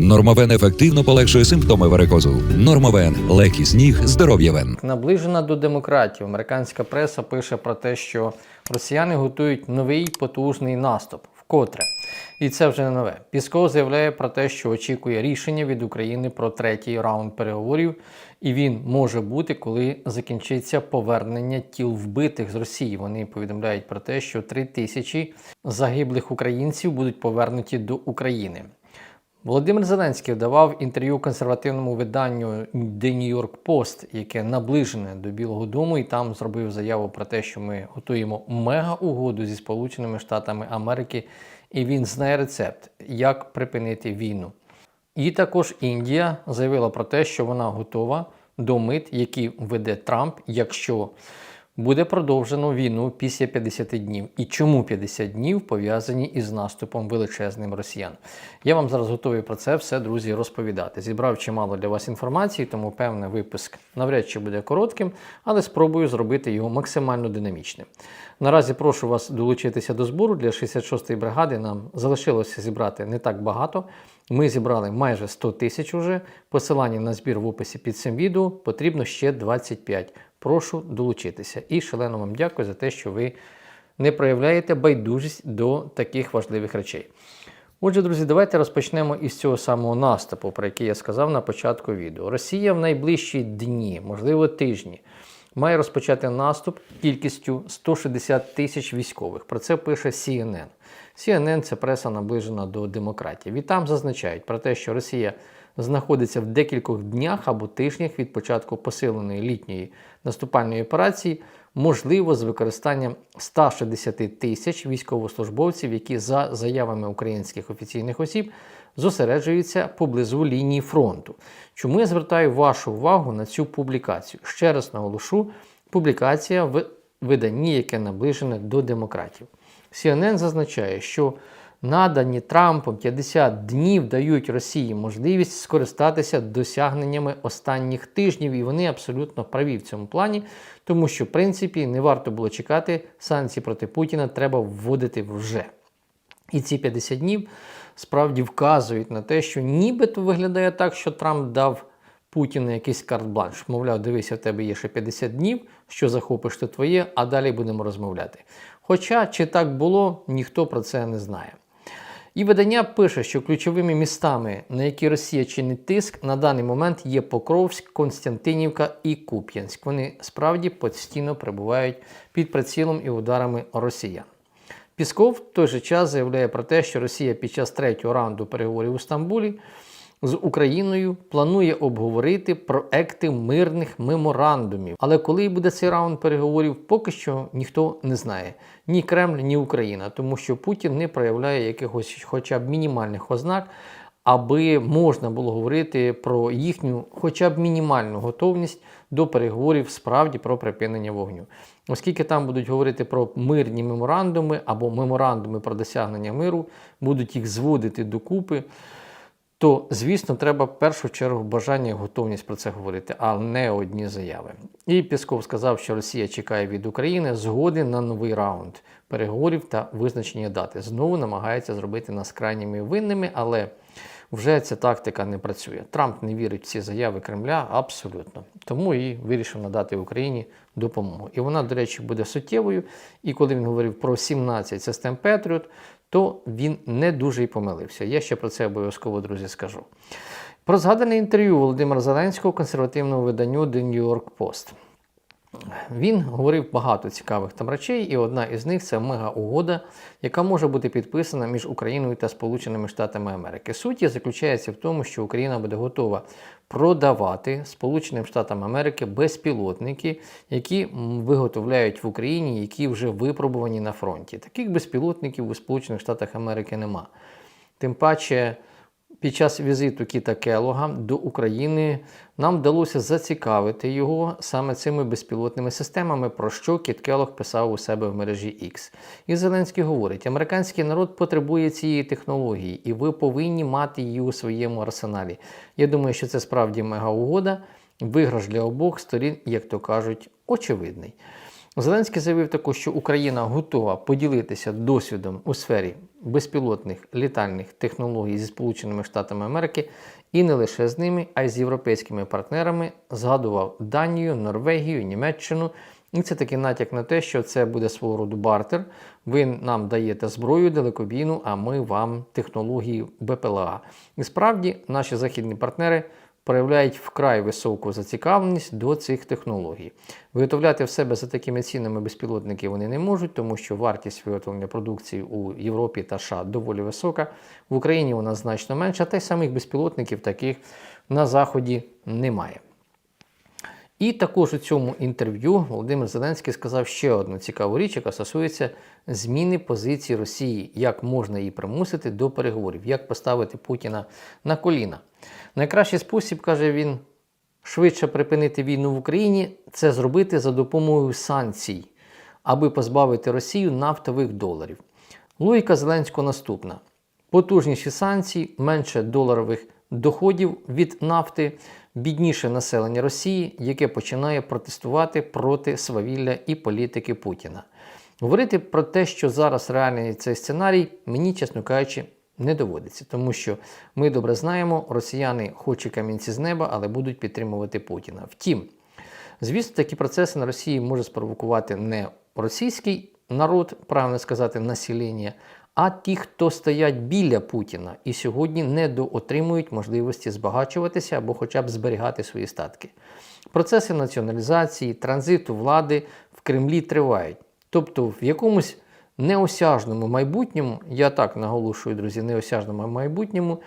Нормовен ефективно полегшує симптоми варикозу. Нормовен легкість ніг, здоров'я вен. Наближена до демократії. Американська преса пише про те, що росіяни готують новий потужний наступ. Вкотре. І це вже не нове. Пісков заявляє про те, що очікує рішення від України про третій раунд переговорів, і він може бути, коли закінчиться повернення тіл вбитих з Росії. Вони повідомляють про те, що три тисячі загиблих українців будуть повернуті до України. Володимир Зеленський давав інтерв'ю консервативному виданню The New York Post, яке наближене до Білого Дому, і там зробив заяву про те, що ми готуємо мега-угоду зі Сполученими Штатами Америки, і він знає рецепт, як припинити війну. І також Індія заявила про те, що вона готова до мит, які введе Трамп, якщо буде продовжено війну після 50 днів. І чому 50 днів пов'язані із наступом величезним росіян? Я вам зараз готовий про це все, друзі, розповідати. Зібрав чимало для вас інформації, тому певний випуск навряд чи буде коротким, але спробую зробити його максимально динамічним. Наразі прошу вас долучитися до збору для 66-ї бригади. Нам залишилося зібрати не так багато. Ми зібрали майже 100 тисяч уже. Посилання на збір в описі під цим відео потрібно ще 25. Прошу долучитися. І шалено вам дякую за те, що ви не проявляєте байдужість до таких важливих речей. Отже, друзі, давайте розпочнемо із цього самого наступу, про який я сказав на початку відео. Росія в найближчі дні, можливо, тижні, має розпочати наступ кількістю 160 тисяч військових. Про це пише CNN. CNN – це преса наближена до демократії. І там зазначають про те, що Росія знаходиться в декількох днях або тижнях від початку посиленої літньої наступальної операції, можливо, з використанням 160 тисяч військовослужбовців, які за заявами українських офіційних осіб зосереджуються поблизу лінії фронту. Чому я звертаю вашу увагу на цю публікацію? Ще раз наголошу, публікація в виданні, яке наближене до демократів. CNN зазначає, що надані Трампом 50 днів дають Росії можливість скористатися досягненнями останніх тижнів, і вони абсолютно праві в цьому плані, тому що, в принципі, не варто було чекати санкції проти Путіна, треба вводити вже. І ці 50 днів справді вказують на те, що нібито виглядає так, що Трамп дав Путіну якийсь карт-бланш. Мовляв, дивися, в тебе є ще 50 днів, що захопиш то твоє, а далі будемо розмовляти. Хоча чи так було, ніхто про це не знає. І видання пише, що ключовими містами, на які Росія чинить тиск, на даний момент є Покровськ, Константинівка і Куп'янськ. Вони справді постійно перебувають під прицілом і ударами росіян. Пісков в той же час заявляє про те, що Росія під час третього раунду переговорів у Стамбулі з Україною планує обговорити проекти мирних меморандумів. Але коли буде цей раунд переговорів, поки що ніхто не знає. Ні Кремль, ні Україна, тому що Путін не проявляє якихось хоча б мінімальних ознак, аби можна було говорити про їхню хоча б мінімальну готовність до переговорів справді про припинення вогню. Оскільки там будуть говорити про мирні меморандуми або меморандуми про досягнення миру, будуть їх зводити докупи то, звісно, треба в першу чергу бажання і готовність про це говорити, а не одні заяви. І Пісков сказав, що Росія чекає від України згоди на новий раунд переговорів та визначення дати. Знову намагається зробити нас крайніми винними, але вже ця тактика не працює. Трамп не вірить в ці заяви Кремля абсолютно. Тому і вирішив надати Україні допомогу. І вона, до речі, буде суттєвою. І коли він говорив про 17 систем Петріот, то він не дуже й помилився. Я ще про це обов'язково, друзі, скажу. Про згадане інтерв'ю Володимира Зеленського консервативному виданню The New York Post. Він говорив багато цікавих там речей, і одна із них це мега-угода, яка може бути підписана між Україною та Сполученими Штатами Америки. Суть заключається в тому, що Україна буде готова продавати Сполученим Штатам Америки безпілотники, які виготовляють в Україні, які вже випробувані на фронті. Таких безпілотників у Сполучених Штатах Америки нема. Тим паче. Під час візиту Кіта Келога до України нам вдалося зацікавити його саме цими безпілотними системами, про що Кіт Келог писав у себе в мережі X. І Зеленський говорить: американський народ потребує цієї технології, і ви повинні мати її у своєму арсеналі. Я думаю, що це справді мега угода, виграш для обох сторін, як то кажуть, очевидний. Зеленський заявив також, що Україна готова поділитися досвідом у сфері безпілотних літальних технологій зі Сполученими Штатами Америки і не лише з ними, а й з європейськими партнерами. Згадував Данію, Норвегію, Німеччину. І це такий натяк на те, що це буде свого роду бартер. Ви нам даєте зброю далекобійну, а ми вам технології БПЛА. І справді наші західні партнери проявляють вкрай високу зацікавленість до цих технологій. Виготовляти в себе за такими цінами безпілотники вони не можуть, тому що вартість виготовлення продукції у Європі та США доволі висока. В Україні вона значно менша, та й самих безпілотників таких на Заході немає. І також у цьому інтерв'ю Володимир Зеленський сказав ще одну цікаву річ, яка стосується зміни позиції Росії, як можна її примусити до переговорів, як поставити Путіна на коліна. Найкращий спосіб, каже він, швидше припинити війну в Україні це зробити за допомогою санкцій, аби позбавити Росію нафтових доларів. Логіка Зеленського наступна: потужніші санкції, менше доларових доходів від нафти, бідніше населення Росії, яке починає протестувати проти свавілля і політики Путіна. Говорити про те, що зараз реальний цей сценарій, мені, чесно кажучи, не доводиться, тому що ми добре знаємо, росіяни хоч і камінці з неба, але будуть підтримувати Путіна. Втім, звісно, такі процеси на Росії може спровокувати не російський народ, правильно сказати, населення, а ті, хто стоять біля Путіна і сьогодні не доотримують можливості збагачуватися або хоча б зберігати свої статки. Процеси націоналізації, транзиту влади в Кремлі тривають. Тобто в якомусь неосяжному майбутньому, я так наголошую, друзі, неосяжному майбутньому,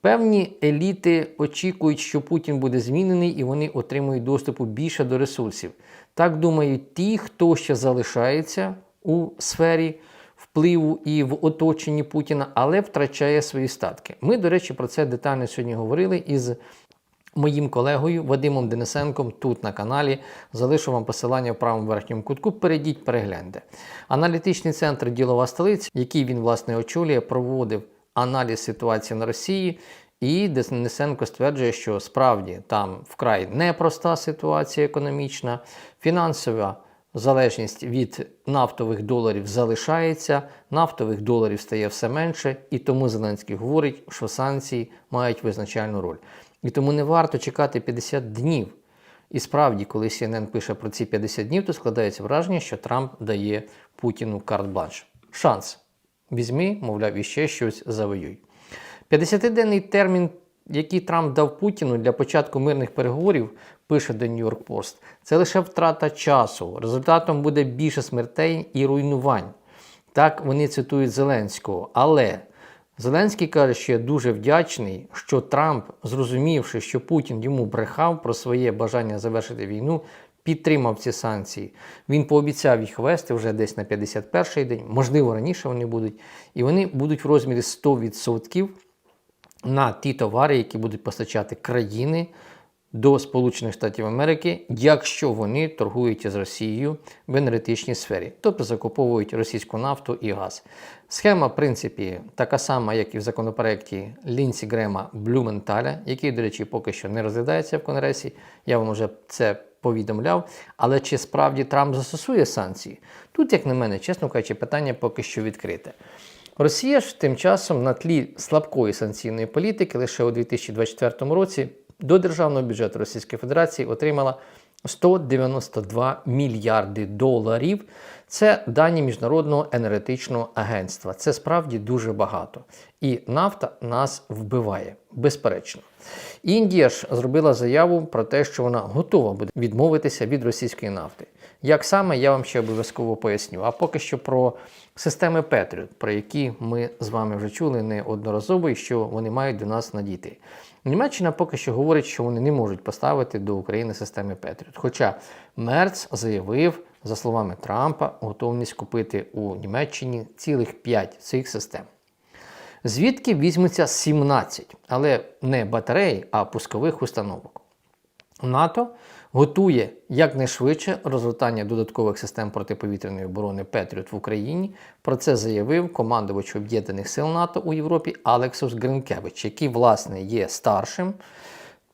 певні еліти очікують, що Путін буде змінений і вони отримують доступу більше до ресурсів. Так думають ті, хто ще залишається у сфері впливу і в оточенні Путіна, але втрачає свої статки. Ми, до речі, про це детально сьогодні говорили із моїм колегою Вадимом Денисенком тут на каналі. Залишу вам посилання в правому верхньому кутку. Перейдіть, перегляньте. Аналітичний центр Ділова столиця, який він власне очолює, проводив аналіз ситуації на Росії. І Денисенко стверджує, що справді там вкрай непроста ситуація економічна, фінансова залежність від нафтових доларів залишається, нафтових доларів стає все менше, і тому Зеленський говорить, що санкції мають визначальну роль. І тому не варто чекати 50 днів. І справді, коли CNN пише про ці 50 днів, то складається враження, що Трамп дає Путіну карт-бланш. Шанс. Візьми, мовляв, іще щось завоюй. 50-денний термін, який Трамп дав Путіну для початку мирних переговорів, пише The New York Post, це лише втрата часу. Результатом буде більше смертей і руйнувань. Так вони цитують Зеленського. Але Зеленський каже, що я дуже вдячний, що Трамп, зрозумівши, що Путін йому брехав про своє бажання завершити війну, підтримав ці санкції. Він пообіцяв їх вести вже десь на 51-й день, можливо, раніше вони будуть, і вони будуть в розмірі 100% на ті товари, які будуть постачати країни до Сполучених Штатів Америки, якщо вони торгують із Росією в енергетичній сфері, тобто закуповують російську нафту і газ. Схема, в принципі, така сама, як і в законопроекті Лінсі Грема Блюменталя, який, до речі, поки що не розглядається в Конгресі. Я вам вже це повідомляв. Але чи справді Трамп застосує санкції? Тут, як на мене, чесно кажучи, питання поки що відкрите. Росія ж тим часом на тлі слабкої санкційної політики лише у 2024 році до державного бюджету Російської Федерації отримала 192 мільярди доларів. Це дані Міжнародного енергетичного агентства. Це справді дуже багато. І нафта нас вбиває, безперечно. Індія ж зробила заяву про те, що вона готова буде відмовитися від російської нафти. Як саме, я вам ще обов'язково поясню. А поки що про системи Patriot, про які ми з вами вже чули неодноразово і що вони мають до нас надійти. Німеччина поки що говорить, що вони не можуть поставити до України системи Петріот. Хоча Мерц заявив, за словами Трампа, готовність купити у Німеччині цілих 5 цих систем. Звідки візьметься 17, але не батарей, а пускових установок. НАТО готує якнайшвидше розгортання додаткових систем протиповітряної оборони Петріот в Україні. Про це заявив командувач Об'єднаних сил НАТО у Європі Алексус Гринкевич, який, власне, є старшим,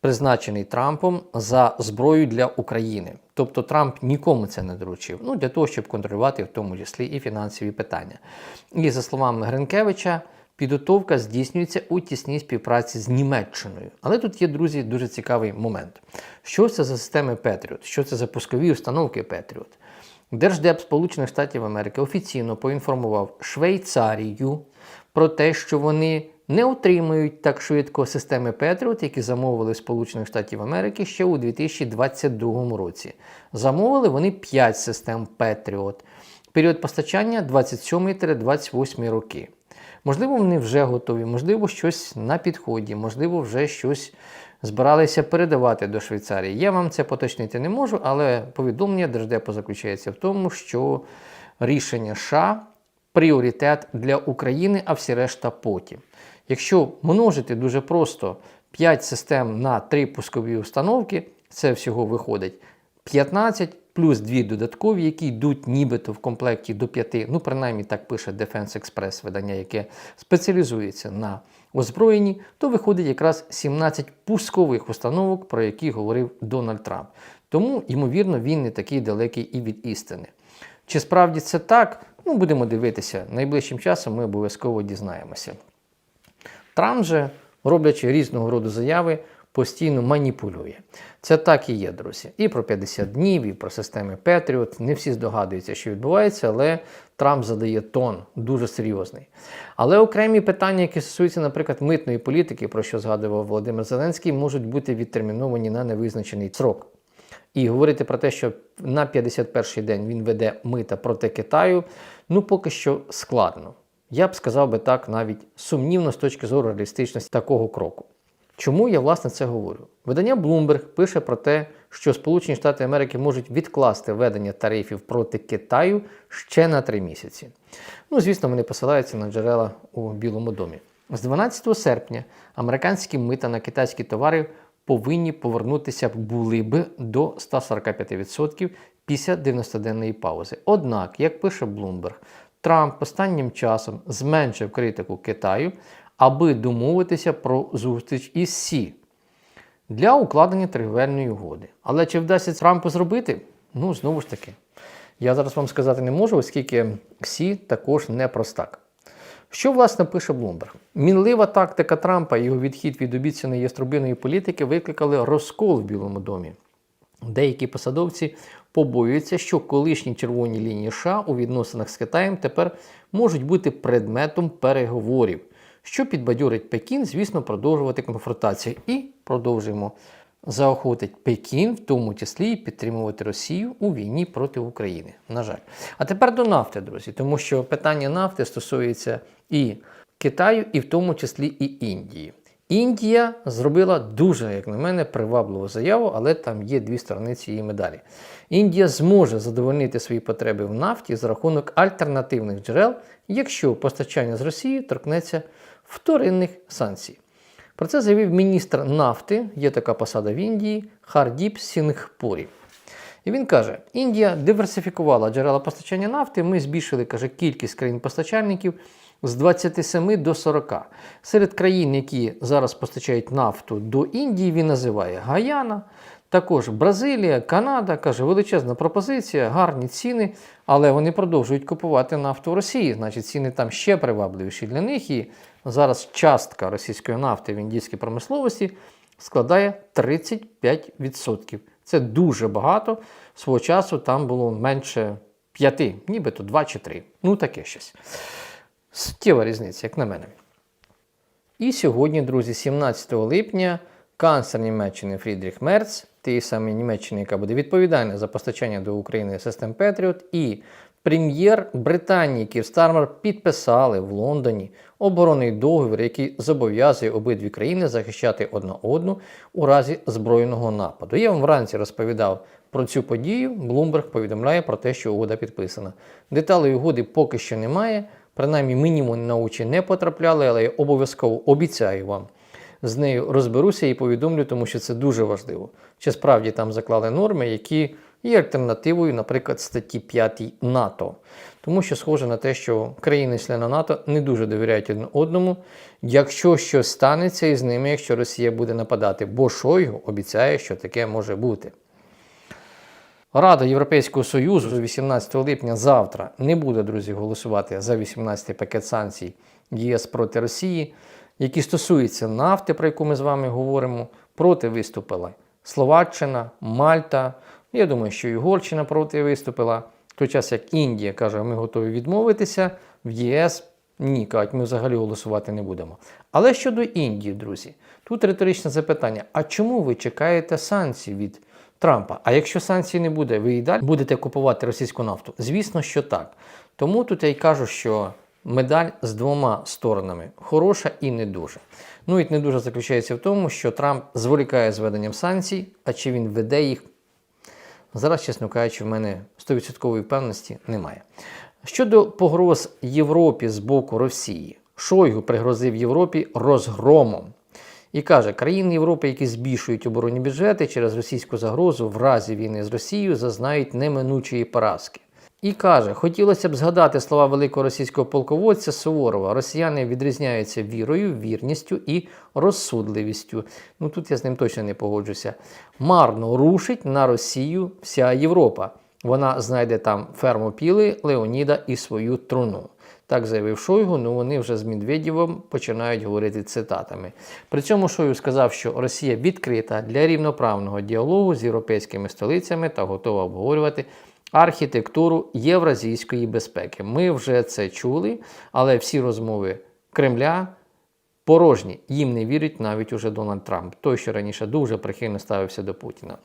призначений Трампом за зброю для України. Тобто Трамп нікому це не доручив. Ну, для того, щоб контролювати в тому числі і фінансові питання. І за словами Гринкевича, підготовка здійснюється у тісній співпраці з Німеччиною. Але тут є, друзі, дуже цікавий момент. Що це за системи Patriot? Що це за пускові установки Patriot? Держдеп Сполучених Штатів Америки офіційно поінформував Швейцарію про те, що вони не отримують так швидко системи Patriot, які замовили Сполучених Штатів Америки ще у 2022 році. Замовили вони 5 систем Patriot. Період постачання 27-28 роки. Можливо, вони вже готові, можливо, щось на підході, можливо, вже щось збиралися передавати до Швейцарії. Я вам це поточнити не можу, але повідомлення Держдепу заключається в тому, що рішення США пріоритет для України, а всі решта потім. Якщо множити дуже просто 5 систем на 3 пускові установки, це всього виходить 15 плюс 2 додаткові, які йдуть нібито в комплекті до 5, ну принаймні так пише Defense Express, видання, яке спеціалізується на озброєнні, то виходить якраз 17 пускових установок, про які говорив Дональд Трамп. Тому, ймовірно, він не такий далекий і від істини. Чи справді це так? Ну, будемо дивитися. Найближчим часом ми обов'язково дізнаємося. Трамп же, роблячи різного роду заяви, постійно маніпулює. Це так і є, друзі. І про 50 днів, і про системи Patriot. Не всі здогадуються, що відбувається, але Трамп задає тон дуже серйозний. Але окремі питання, які стосуються, наприклад, митної політики, про що згадував Володимир Зеленський, можуть бути відтерміновані на невизначений срок. І говорити про те, що на 51-й день він веде мита проти Китаю, ну поки що складно. Я б сказав би так, навіть сумнівно з точки зору реалістичності такого кроку. Чому я власне це говорю? Видання Bloomberg пише про те, що Сполучені Штати Америки можуть відкласти введення тарифів проти Китаю ще на три місяці. Ну, звісно, вони посилаються на джерела у Білому домі. З 12 серпня американські мита на китайські товари повинні повернутися були б до 145% після 90-денної паузи. Однак, як пише Bloomberg, Трамп останнім часом зменшив критику Китаю, аби домовитися про зустріч із Сі для укладення торгівельної угоди. Але чи вдасться Трампу зробити? Ну, знову ж таки, я зараз вам сказати не можу, оскільки Сі також не простак. Що власне пише Блумберг? Мінлива тактика Трампа і його відхід від обіцяної яструбиної політики викликали розкол в Білому домі. Деякі посадовці побоюються, що колишні червоні лінії США у відносинах з Китаєм тепер можуть бути предметом переговорів, що підбадьорить Пекін, звісно, продовжувати конфронтацію. І продовжуємо заохотить Пекін, в тому числі і підтримувати Росію у війні проти України. На жаль. А тепер до нафти, друзі, тому що питання нафти стосується і Китаю, і в тому числі і Індії. Індія зробила дуже, як на мене, привабливу заяву, але там є дві сторони цієї медалі. Індія зможе задовольнити свої потреби в нафті за рахунок альтернативних джерел, якщо постачання з Росії торкнеться вторинних санкцій. Про це заявив міністр нафти, є така посада в Індії, Хардіп Сінгпурі. І він каже: Індія диверсифікувала джерела постачання нафти. Ми збільшили каже, кількість країн-постачальників з 27 до 40. Серед країн, які зараз постачають нафту до Індії, він називає Гаяна, також Бразилія, Канада, каже, величезна пропозиція, гарні ціни, але вони продовжують купувати нафту в Росії. Значить, ціни там ще привабливіші для них. І зараз частка російської нафти в індійській промисловості складає 35%. Це дуже багато. Свого часу там було менше 5, нібито 2 чи 3. Ну, таке щось. Суттєва різниця, як на мене. І сьогодні, друзі, 17 липня, канцлер Німеччини Фрідріх Мерц, тієї самої Німеччини, яка буде відповідальна за постачання до України систем Петріот, і прем'єр Британії Кір Стармер підписали в Лондоні оборонний договір, який зобов'язує обидві країни захищати одна одну у разі збройного нападу. Я вам вранці розповідав про цю подію. Bloomberg повідомляє про те, що угода підписана. Деталей угоди поки що немає. Принаймні, мінімум на очі не потрапляли, але я обов'язково обіцяю вам з нею розберуся і повідомлю, тому що це дуже важливо. Чи справді там заклали норми, які є альтернативою, наприклад, статті 5 НАТО. Тому що схоже на те, що країни-члени НАТО не дуже довіряють один одному, якщо щось станеться із ними, якщо Росія буде нападати. Бо Шойгу обіцяє, що таке може бути. Рада Європейського Союзу 18 липня завтра не буде, друзі, голосувати за 18-й пакет санкцій ЄС проти Росії, які стосуються нафти, про яку ми з вами говоримо. Проти виступила Словаччина, Мальта. Я думаю, що і Угорщина проти виступила. В той час як Індія каже, ми готові відмовитися, в ЄС ні, кажуть, ми взагалі голосувати не будемо. Але щодо Індії, друзі, тут риторичне запитання: а чому ви чекаєте санкцій від Трампа? А якщо санкцій не буде, ви і далі будете купувати російську нафту? Звісно, що так. Тому тут я й кажу, що медаль з двома сторонами хороша і не дуже. Ну і не дуже заключається в тому, що Трамп зволікає з введенням санкцій, а чи він веде їх, Зараз, чесно кажучи, в мене 100% впевненості немає. Щодо погроз Європі з боку Росії, Шойгу пригрозив Європі розгромом. І каже, країни Європи, які збільшують оборонні бюджети через російську загрозу в разі війни з Росією, зазнають неминучої поразки. І каже, хотілося б згадати слова великого російського полководця Суворова. Росіяни відрізняються вірою, вірністю і розсудливістю. Ну тут я з ним точно не погоджуся. Марно рушить на Росію вся Європа. Вона знайде там ферму піли, Леоніда і свою труну. Так заявив Шойгу, ну вони вже з Медведєвим починають говорити цитатами. При цьому Шойгу сказав, що Росія відкрита для рівноправного діалогу з європейськими столицями та готова обговорювати архітектуру євразійської безпеки. Ми вже це чули, але всі розмови Кремля порожні. Їм не вірить навіть уже Дональд Трамп, той, що раніше дуже прихильно ставився до Путіна.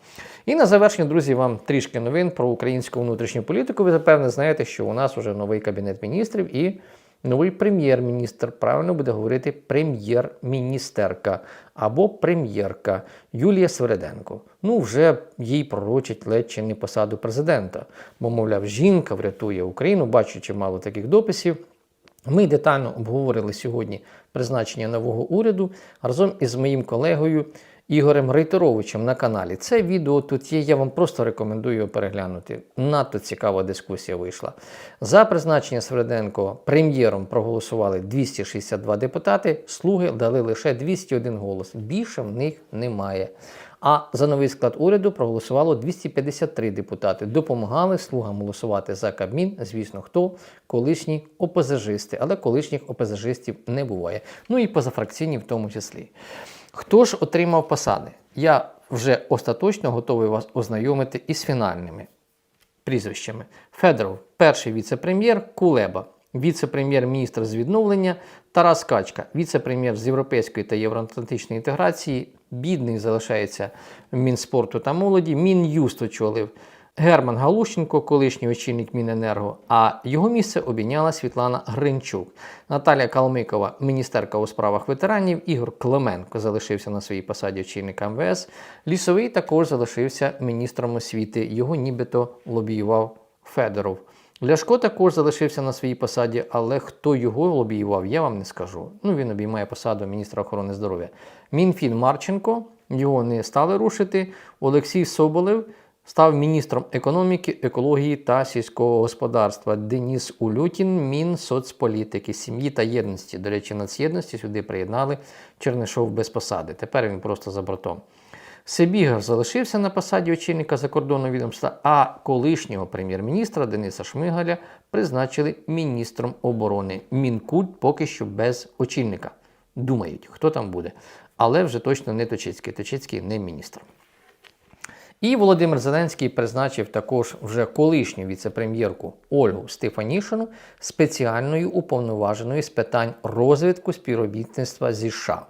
І на завершення, друзі, вам трішки новин про українську внутрішню політику. Ви запевне знаєте, що у нас вже новий кабінет міністрів і новий прем'єр-міністр. Правильно буде говорити прем'єр-міністерка або прем'єрка Юлія Свереденко. Ну, вже їй пророчить ледь чи не посаду президента, бо, мовляв, жінка врятує Україну, бачу чимало таких дописів. Ми детально обговорили сьогодні призначення нового уряду разом із моїм колегою Ігорем Рейтеровичем на каналі. Це відео тут є. Я вам просто рекомендую його переглянути. Надто цікава дискусія вийшла. За призначення Сверденко прем'єром проголосували 262 депутати. Слуги дали лише 201 голос. Більше в них немає. А за новий склад уряду проголосувало 253 депутати. Допомагали слугам голосувати за Кабмін. Звісно, хто колишні опозажисти, але колишніх опозажистів не буває. Ну і позафракційні в тому числі. Хто ж отримав посади? Я вже остаточно готовий вас ознайомити із фінальними прізвищами. Федоров, перший віце-прем'єр, Кулеба, віце-прем'єр-міністр з відновлення, Тарас Качка, віце-прем'єр з європейської та євроатлантичної інтеграції. Бідний залишається Мінспорту та молоді. Мін'юст очолив Герман Галущенко, колишній очільник Міненерго, а його місце обійняла Світлана Гринчук. Наталя Калмикова, міністерка у справах ветеранів, Ігор Клименко залишився на своїй посаді очільника МВС. Лісовий також залишився міністром освіти. Його нібито лобіював Федоров. Ляшко також залишився на своїй посаді, але хто його лобіював, я вам не скажу. Ну, він обіймає посаду міністра охорони здоров'я. Мінфін Марченко, його не стали рушити. Олексій Соболев став міністром економіки, екології та сільського господарства. Деніс Улютін, Мінсоцполітики, сім'ї та єдності. До речі, нацєдності сюди приєднали Чернишов без посади. Тепер він просто за бортом. Себігов залишився на посаді очільника закордонного відомства, а колишнього прем'єр-міністра Дениса Шмигаля призначили міністром оборони. Мінкульт поки що без очільника. Думають, хто там буде. Але вже точно не Точицький. Точицький не міністр. І Володимир Зеленський призначив також вже колишню віце-прем'єрку Ольгу Стефанішину спеціальною уповноваженою з питань розвитку співробітництва зі США.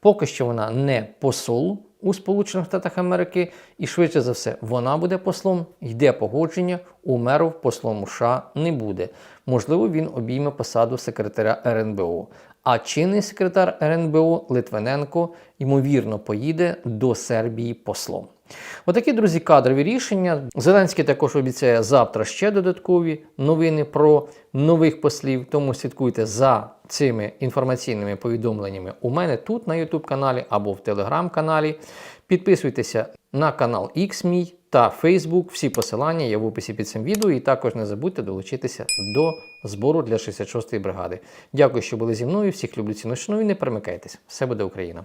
Поки що вона не посол у Сполучених Штатах Америки, і швидше за все, вона буде послом, йде погодження, у меров послом США не буде. Можливо, він обійме посаду секретаря РНБО. А чинний секретар РНБО Литвиненко, ймовірно, поїде до Сербії послом. Отакі, друзі, кадрові рішення. Зеленський також обіцяє завтра ще додаткові новини про нових послів. Тому слідкуйте за цими інформаційними повідомленнями у мене тут на YouTube каналі або в телеграм-каналі. Підписуйтеся на канал X та Facebook. Всі посилання є в описі під цим відео. І також не забудьте долучитися до збору для 66-ї бригади. Дякую, що були зі мною. Всіх люблю ціну і не перемикайтесь. Все буде Україна!